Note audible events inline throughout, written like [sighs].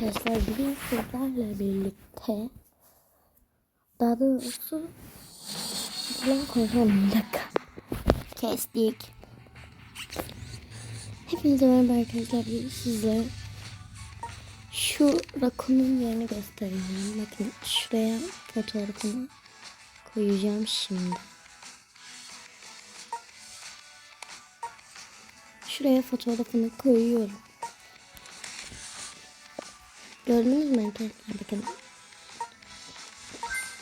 arkadaşlar bugün sizlerle birlikte daha doğrusu ben konuşalım bir dakika kestik. Hepinize merhaba arkadaşlar bugün size şu rakunun yerini göstereceğim. Bakın şuraya fotoğrafını koyacağım şimdi. Şuraya fotoğrafını koyuyorum Gördünüz mü arkadaşlar bakın.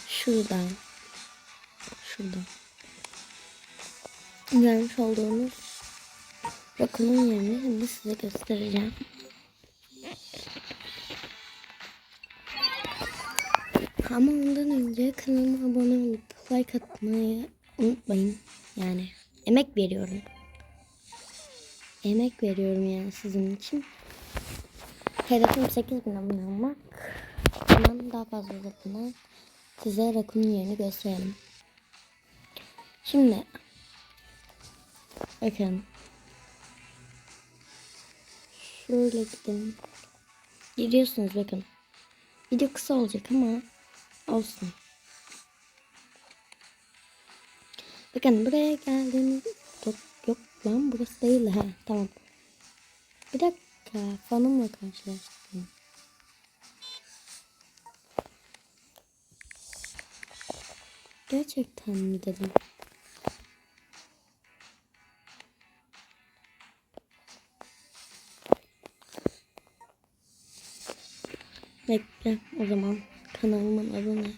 Şuradan. Şuradan. Görmüş olduğunuz rakunun yerini şimdi size göstereceğim. Ama ondan önce kanalıma abone olup like atmayı unutmayın. Yani emek veriyorum. Emek veriyorum yani sizin için. Hedefim 8000 abone olmak. Bundan daha fazla zaten size rakunun yerini gösterelim. Şimdi bakın şöyle gidin. Gidiyorsunuz bakın. Video kısa olacak ama olsun. Bakın buraya geldiğiniz yok lan burası değil ha tamam. Bir dakika fanımla karşılaştım. Gerçekten mi dedim? Bekle o zaman kanalımın adı ne?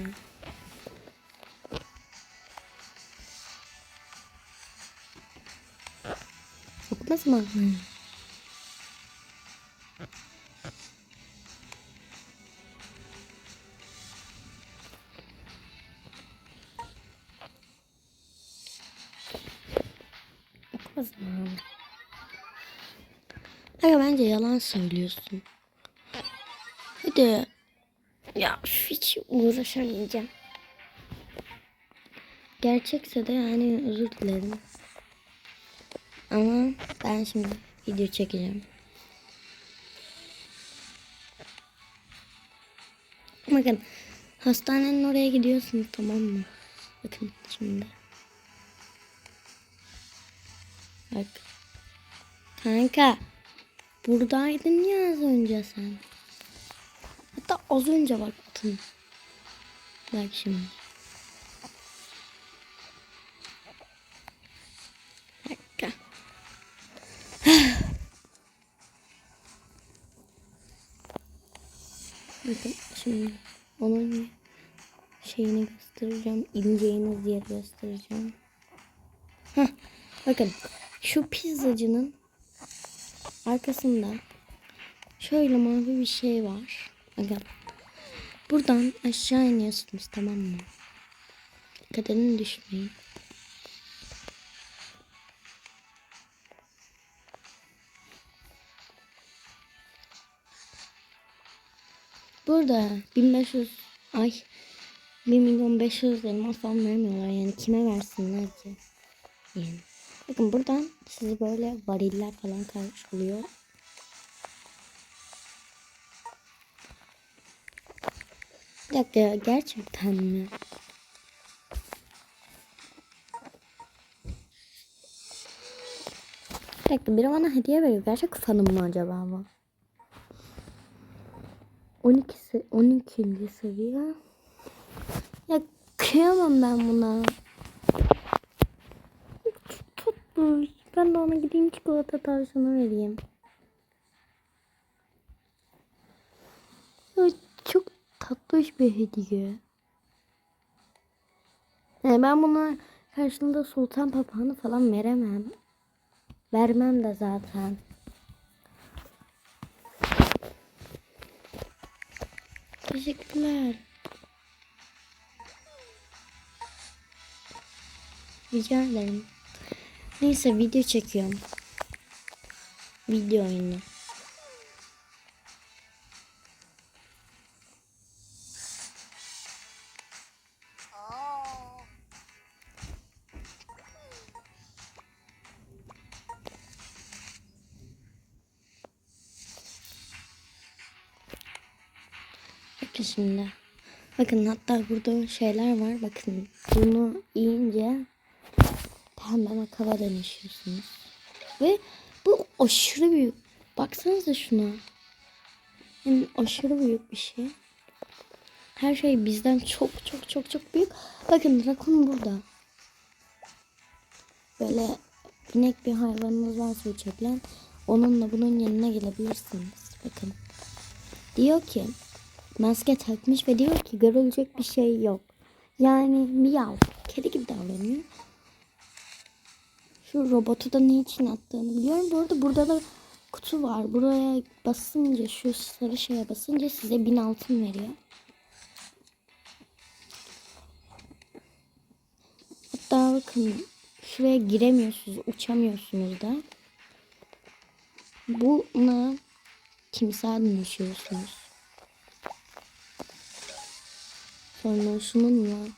Dakika. Okumaz mı? Okumaz mı? Aga bence yalan söylüyorsun. Hadi. Ya hiç uğraşamayacağım. Gerçekse de yani özür dilerim. Ama ben şimdi video çekeceğim. Bakın hastanenin oraya gidiyorsunuz tamam mı? Bakın şimdi. Bak. Kanka. Buradaydın ya az önce sen. Hatta az önce baktım. Bak şimdi. Dakika. [sighs] Bakın şimdi onun şeyini göstereceğim. İneceğiniz yeri göstereceğim. Heh, bakın şu pizzacının arkasında şöyle mavi bir şey var. Bakın. Buradan aşağı iniyorsunuz tamam mı? Dikkat edin düşmeyin. Burada 1500 ay 1 milyon 500 elmas falan vermiyorlar yani kime versinler ki? Yani. Bakın buradan sizi böyle variller falan karşılıyor. Bir dakika ya, gerçekten mi? Bir biri bana hediye veriyor. Gerçek fanım mı acaba bu? 12 se 12. seviye. Ya kıyamam ben buna. Çok tatlı. Ben de ona gideyim çikolata tavşanı vereyim. Ya çok tatlış bir hediye. Yani ben buna karşılığında sultan papağanı falan veremem. Vermem de zaten. Teşekkürler. Rica ederim. Neyse video çekiyorum. video oyunu. Bakın şimdi. Bakın hatta burada şeyler var. Bakın bunu yiyince pembe makava dönüşüyorsunuz. Ve bu aşırı büyük. Baksanıza şuna. Yani aşırı büyük bir şey. Her şey bizden çok çok çok çok büyük. Bakın rakun burada. Böyle inek bir hayvanınız varsa uçabilen onunla bunun yanına gelebilirsiniz. Bakın. Diyor ki maske takmış ve diyor ki görülecek bir şey yok. Yani miyav. Kedi gibi davranıyor. Şu robotu da ne için attığını biliyorum. Bu arada burada da kutu var. Buraya basınca şu sarı şeye basınca size bin altın veriyor. Hatta bakın şuraya giremiyorsunuz, uçamıyorsunuz da. Buna timsah dönüşüyorsunuz. Sonra şununla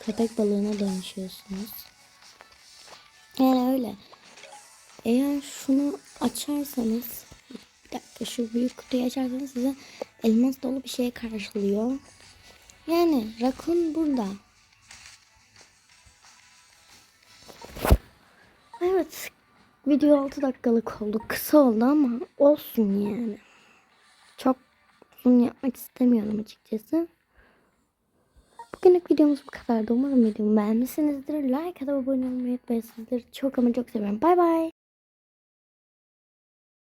köpek balığına dönüşüyorsunuz. Yani öyle. Eğer şunu açarsanız bir dakika şu büyük kutuyu açarsanız size elmas dolu bir şey karşılıyor. Yani rakun burada. Evet. Video 6 dakikalık oldu. Kısa oldu ama olsun yani. Çok uzun yapmak istemiyorum açıkçası. Bugünlük videomuz bu kadardı. Umarım videomu beğenmişsinizdir. Like atıp abone olmayı unutmayın. Sizleri çok ama çok seviyorum. Bay bay.